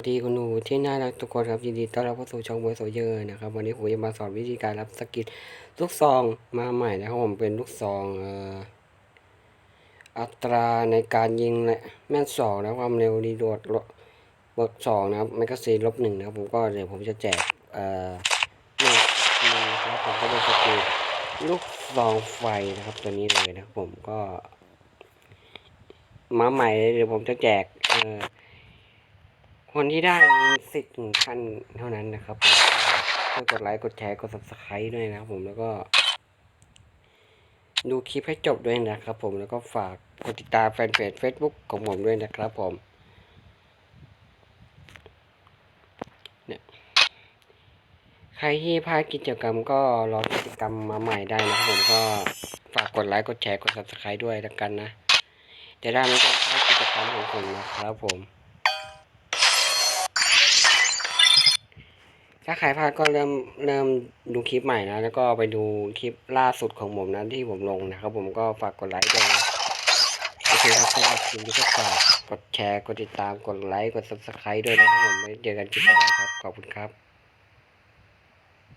สวัสดีคุณหนูที่น่ารักทุกคนครับยินดีต้อนรับเข้าสู่ช่องบอยโซเยอร์นะครับวันนี้ผมจะมาสอนวิธีการรับสกิลลูกซองมาใหม่นะครับผมเป็นลูกซองอัตราในการยิงและแม่นสองนะความเร็วรีโดดลดลดสองนะครับแมกกาซีนลบหนึ่งนะครับผมก็เดี๋ยวผมจะแจกเอ่อหนึ่งสกิลนะครับผมก็เป็นสกิลลูกซองไฟนะครับตัวนี้เลยนะครับผมก็ มาใหม่เลยเดี๋ยวผมจะแจกเอ่อ คนที่ได้มีสิทธิ์หนึ่งพันเท่านั้นนะครับผมช่วยกดไลค์กดแชร์กด subscribe ด้วยนะครับผมแล้วก็ ดูคลิปให้จบด้วยนะครับผมแล้วก็ฝากกดติดตามแฟนเพจ Facebook ของผมด้วยนะครับผมเนี่ยใครที่พลาดกิจกรรมก็รอกิจกรรมมาใหม่ได้นะครับผมก็ฝากกดไลค์กดแชร์กด subscribe ด้วยแล้วกันนะจะได้ไม่ต้องพลาดกิจกรรมของผมนะครับผม ถ้าใครพลาดก็เริ่มเริ่มดูคลิปใหม่นะ แล้วก็ไปดูคลิปล่าสุดของผมนะที่ผมลงนะครับผมก็ฝากกดไลค์ด้วยนะโอเคครับสำหรับคลิปนี้ก็ฝากกดแชร์ กดติดตาม กดไลค์ กด subscribe ด้วยนะครับผมไว้เจอกันคลิปต่อไปครับ ขอบคุณครับ